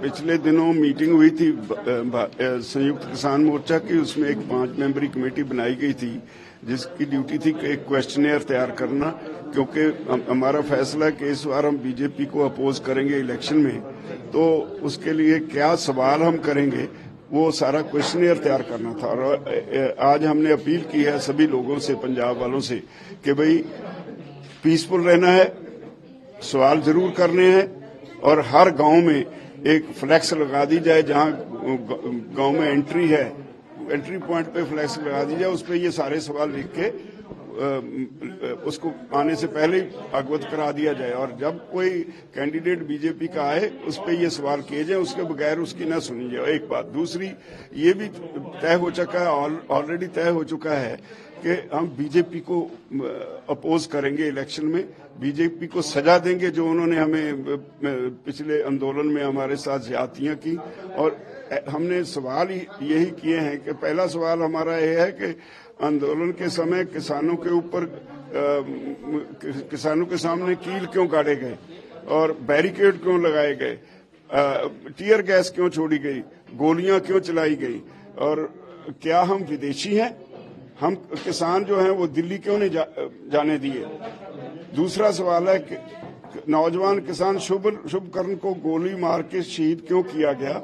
پچھلے دنوں میٹنگ ہوئی تھی سنیوکت کسان مورچہ کی، اس میں ایک پانچ ممبری کمیٹی بنائی گئی تھی، جس کی ڈیوٹی تھی کہ ایک کوشچنئر تیار کرنا، کیونکہ ہمارا فیصلہ ہے کہ اس بار ہم بی جے پی کو اپوز کریں گے الیکشن میں۔ تو اس کے لیے کیا سوال ہم کریں گے، وہ سارا کوشچنئر تیار کرنا تھا۔ اور آج ہم نے اپیل کی ہے سبھی لوگوں سے، پنجاب والوں سے، کہ بھئی پیسفل رہنا ہے، سوال ضرور کرنے ہیں، اور ہر گاؤں میں ایک فلیکس لگا دی جائے جہاں گاؤں میں انٹری ہے، انٹری پوائنٹ پہ فلیکس لگا دی جائے، اس پہ یہ سارے سوال لکھ کے اس کو آنے سے پہلے اگوت کرا دیا جائے۔ اور جب کوئی کینڈیڈیٹ بی جے پی کا آئے، اس پہ یہ سوال کیے جائیں، اس کے بغیر اس کی نہ سنی جائے۔ ایک بات، دوسری، یہ بھی طے ہو چکا ہے آلریڈی طے ہو چکا ہے کہ ہم بی جے پی کو اپوز کریں گے الیکشن میں۔ بی جے پی کو سجا دیں گے جو انہوں نے ہمیں، پچھلے اندولن میں ہمارے ساتھ زیادتیاں کی۔ اور ہم نے سوال یہی کیے ہیں کہ پہلا سوال ہمارا یہ ہے کہ اندولن کے سمے کسانوں کے اوپر، کسانوں کے سامنے کیل کیوں گاڑے گئے اور بیریکیڈ کیوں لگائے گئے؟ ٹیئر گیس کیوں چھوڑی گئی؟ گولیاں کیوں چلائی گئی؟ اور کیا ہم ودیشی ہیں؟ ہم کسان جو ہیں وہ دلی کیوں نہیں جانے دیے؟ دوسرا سوال ہے کہ نوجوان کسان شبھ شب کرن کو گولی مار کے شہید کیوں کیا گیا؟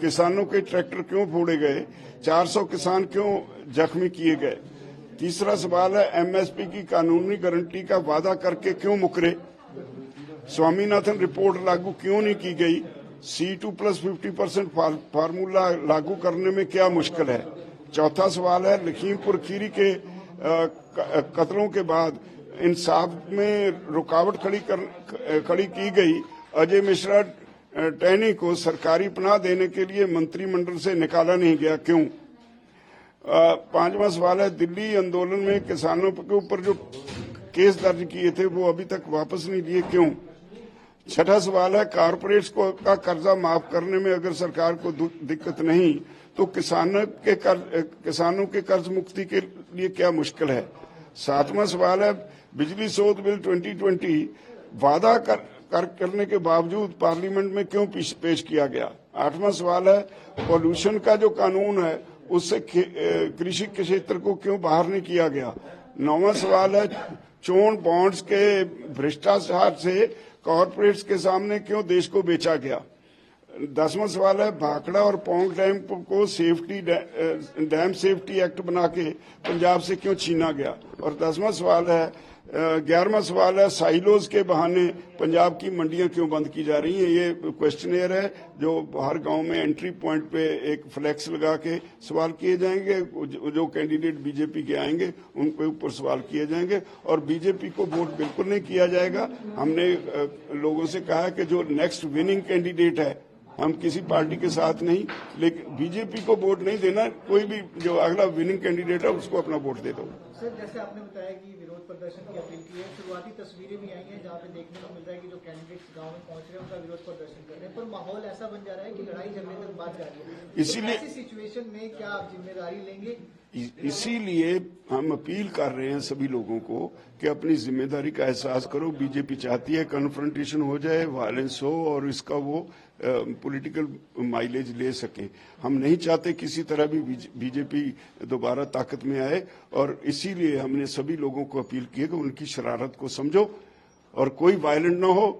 کسانوں کے ٹریکٹر کیوں پھوڑے گئے؟ چار سو کسان کیوں زخمی کیے گئے؟ تیسرا سوال ہے، ایم ایس پی کی قانونی گارنٹی کا وعدہ کر کے کیوں مکرے؟ سوامی ناتھن رپورٹ لاگو کیوں نہیں کی گئی؟ C two plus fifty percent formula لاگو کرنے میں کیا مشکل ہے؟ چوتھا سوال ہے، لکھیم پور کھیری کے قتلوں کے بعد انصاف میں رکاوٹ کھڑی کی گئی۔ اجے مشرا ٹینی کو سرکاری پناہ دینے کے لیے منتری منڈل سے نکالا نہیں گیا۔ کیوں؟ پانچواں سوال ہے، دلی اندولن میں کسانوں کے اوپر جو کیس درج کیے تھے، وہ ابھی تک واپس نہیں لیے۔ کیوں؟ چھٹا سوال ہے، کارپوریٹس کو کا قرضہ معاف کرنے میں اگر سرکار کو دقت نہیں، تو کسانوں کے قرض مکتی کے لیے کیا مشکل ہے؟ ساتواں سوال ہے، بجلی سوت بل ٹوینٹی ٹوینٹی وعدہ کر کرنے کے باوجود پارلیمنٹ میں کیوں پیش کیا گیا؟ آٹھواں سوال ہے، پولوشن کا جو قانون ہے، اس سے کریشک کے شیطر کو کیوں باہر نہیں کیا گیا؟ نواں سوال ہے، چون بانڈز کے بھرشٹاچار سے کارپریٹس کے سامنے کیوں دیش کو بیچا گیا؟ دسواں سوال ہے، بھاکڑا اور پونگ ڈیم کو سیفٹی ڈیم سیفٹی ایکٹ بنا کے پنجاب سے کیوں چھینا گیا؟ اور دسواں سوال ہے، گیارہواں سوال ہے سائلوز کے بہانے پنجاب کی منڈیاں کیوں بند کی جا رہی ہیں؟ یہ کوشچنئر ہے جو ہر گاؤں میں انٹری پوائنٹ پہ ایک فلیکس لگا کے سوال کیے جائیں گے۔ جو کینڈیڈیٹ بی جے پی کے آئیں گے، ان کے اوپر سوال کیے جائیں گے۔ اور بی جے پی کو ووٹ بالکل نہیں کیا جائے گا۔ ہم نے لوگوں سے کہا کہ جو نیکسٹ وننگ کینڈیڈیٹ ہے ہم کسی پارٹی کے ساتھ نہیں، لیکن بی جے پی کو ووٹ نہیں دینا، کوئی بھی جو اگلا وننگ کینڈیڈیٹ ہے، اس کو اپنا ووٹ دے دو۔ سر جیسے آپ نے بتایا کہ ورود پردرشن کی اپیل کی ہے شروعاتی تصویریں بھی آئی ہیں جہاں پہ دیکھنے کو مل رہا ہے کہ جو کینڈیڈیٹس گاؤں میں پہنچ رہے ہیں ان کا ورود پردرشن کر رہے ہیں۔ پر ماحول ایسا بن جا رہا ہے کہ لڑائی جھگڑے تک بات جا رہی ہے اسی لیے ایسی سچویشن میں کیا آپ ذمہ داری لیں گے؟ اسی لیے ہم اپیل کر رہے ہیں سبھی لوگوں کو کہ اپنی ذمہ داری کا احساس کرو۔ بی جے پی چاہتی ہے کنفرنٹیشن ہو جائے وائلنس ہو اور اس کا وہ پولیٹیکل مائلیج لے سکے۔ ہم نہیں چاہتے کسی طرح بھی بی جے پی دوبارہ طاقت میں آئے اور اسی لیے ہم نے سبھی لوگوں کو اپیل کی کہ ان کی شرارت کو سمجھو اور کوئی وائلنٹ نہ ہو،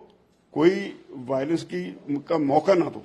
کوئی وائلنس کی کا موقع نہ دو۔